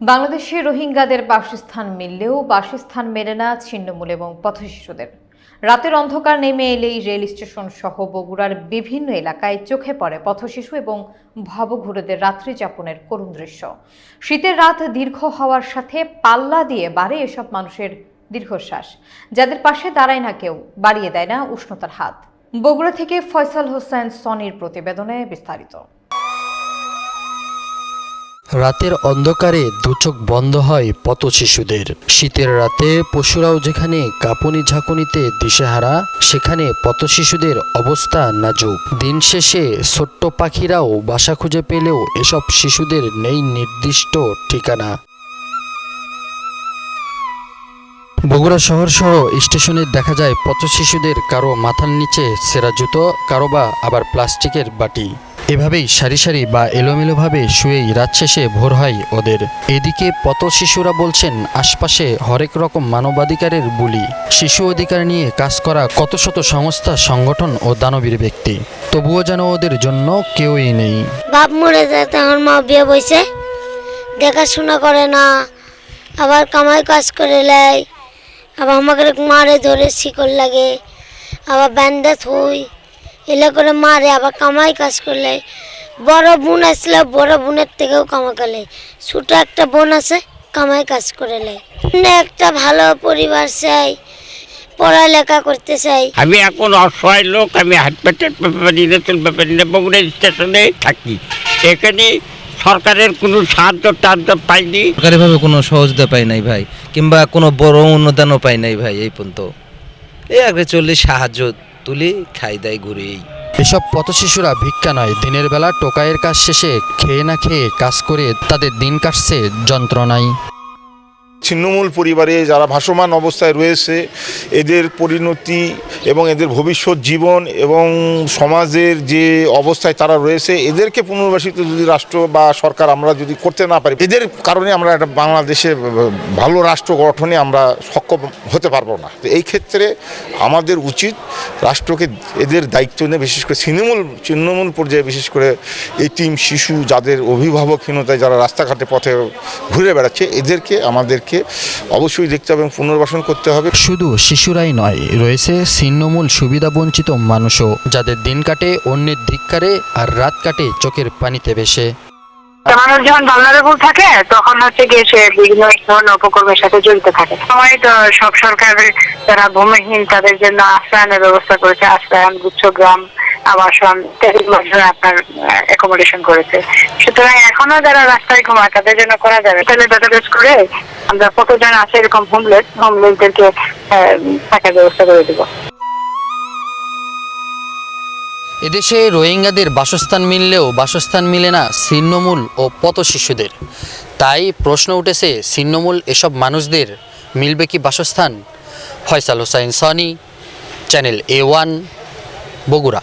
বাংলাদেশে রোহিঙ্গাদের বাসস্থান মিললেও বাসস্থান মেলে না ছিন্নমূল এবং পথশিশুদের। রাতের অন্ধকার নেমে এলেই রেল স্টেশন সহ বগুড়ার বিভিন্ন এলাকায় চোখে পড়ে পথশিশু এবং ভবঘুরেদের রাত্রি যাপনের করুণ দৃশ্য। শীতের রাত দীর্ঘ হওয়ার সাথে পাল্লা দিয়ে বাড়ে এসব মানুষের দীর্ঘশ্বাস। যাদের পাশে দাঁড়ায় না কেউ, বাড়িয়ে দেয় না উষ্ণতার হাত। বগুড়া থেকে ফয়সাল হোসেন, সনির প্রতিবেদনে বিস্তারিত। রাতের অন্ধকারে দুচোখ বন্ধ হয় পথ শিশুদের। শীতের রাতে পশুরাও যেখানে কাঁপুনি ঝাঁকুনিতে দিশেহারা, সেখানে পথ শিশুদের অবস্থা নাজুক। দিন শেষে ছোট্ট পাখিরাও বাসা খুঁজে পেলেও এসব শিশুদের নেই নির্দিষ্ট ঠিকানা। বগুড়া শহর সহ স্টেশনে দেখা যায় পথ শিশুদের কারও মাথার নিচে সেরা জুতো, কারও বা আবার প্লাস্টিকের বাটি। এভাবেই সারি সারি বা এলোমেলোভাবে শুয়েই রাত শেষে ভোর হয় ওদের। এদিকে পথ শিশুরা বলছেন, আশপাশে হরেক রকম মানবাধিকারের বুলি। শিশু অধিকার নিয়ে কাজ করা কত শত সংস্থা, সংগঠন ও দানবীর ব্যক্তি। তবুও যেন ওদের জন্য কেউই নেই। বাপ মরে যায় তখন মা বিয়ে বইছে। দেখাশোনা করে না, আবার কামাই কাজ করে লাই আবার আমাকে মারে ধরে শিকল লাগে, আবার ব্যান্ডেজ হই। এলে করে মারে আবার কামাই কাজ করলে। বড় বোন আসলে বড় বোনের থেকেও কামা করলে ছোটো একটা বোন আছে কামাই কাজ করে লাই একটা ভালো পরিবার চাই পড়ালেখা করতে চাই। আমি এখন অসহায় লোক আমি ব্যাপারি বগুড়া স্টেশনে থাকি। এখানে সরকারের কোনো সাহায্য টাহায্য পাইনি। সরকারিভাবে কোনো সহযোগিতা পাই নাই ভাই কিংবা কোনো বড় অনুদানও পাই নাই ভাই এই পর্যন্ত। এই আগে চল্লিশ সাহায্য তুলি খাই দেয় ঘুরেই। এসব পথ শিশুরা ভিক্ষা নয়, দিনের বেলা টোকাইয়ের কাজ শেষে খেয়ে না খেয়ে কাজ করে তাদের দিন কাটছে যন্ত্রণায় ছিন্নমূল পরিবারে যারা ভাসমান অবস্থায় রয়েছে, এদের পরিণতি এবং এদের ভবিষ্যৎ জীবন এবং সমাজের যে অবস্থায় তারা রয়েছে, এদেরকে পুনর্বাসিত যদি রাষ্ট্র বা সরকার আমরা যদি করতে না পারি, এদের কারণে আমরা একটা বাংলাদেশে ভালো রাষ্ট্র গঠনে আমরা সক্ষম হতে পারব না। তো এই ক্ষেত্রে আমাদের উচিত রাষ্ট্রকে এদের দায়িত্ব নিয়ে বিশেষ করে ছিন্নমূল ছিন্নমূল পর্যায়ে বিশেষ করে এই টিম শিশু যাদের অভিভাবকহীনতায় যারা রাস্তাঘাটে পথে ঘুরে বেড়াচ্ছে, এদেরকে আমাদেরকে অবশ্যই দেখতে হবে এবং পুনর্বাসন করতে হবে। শুধু শিশুরাই নয় রয়েছে ছিন্নমূল সুবিধা বঞ্চিত মানুষও যাদের দিন কাটে অন্যের ধিক্কারে আর রাত কাটে চোখের পানিতে ভেসে। মানুষ যখন ভালনারেবল থাকে তখন হচ্ছে গিয়ে সে বিভিন্ন ধরনের উপকর্মের সাথে জড়িত থাকে। সময় তো সব সরকারের যারা ভূমিহীন তাদের জন্য আশ্রয়নের ব্যবস্থা করেছে আশ্রয়ন গুচ্ছগ্রাম আবাসন ইত্যাদি মাধ্যমে আপনার অ্যাকোমোডেশন করেছে। সুতরাং এখনও যারা রাস্তায় ঘুমায়, তাদের জন্য করা যাবে। তাহলে ডাটাবেস করে আমরা কতজন আছে এরকম হোমলেস হোমলেসদেরকে থাকার ব্যবস্থা করে দেবো। এদেশে রোহিঙ্গাদের বাসস্থান মিললেও বাসস্থান মিলে না ছিন্নমূল ও পত শিশুদের। তাই প্রশ্ন উঠেছে, ছিন্নমূল এসব মানুষদের মিলবে কি বাসস্থান? Faisal Hossain Sony, channel A one, Bogura.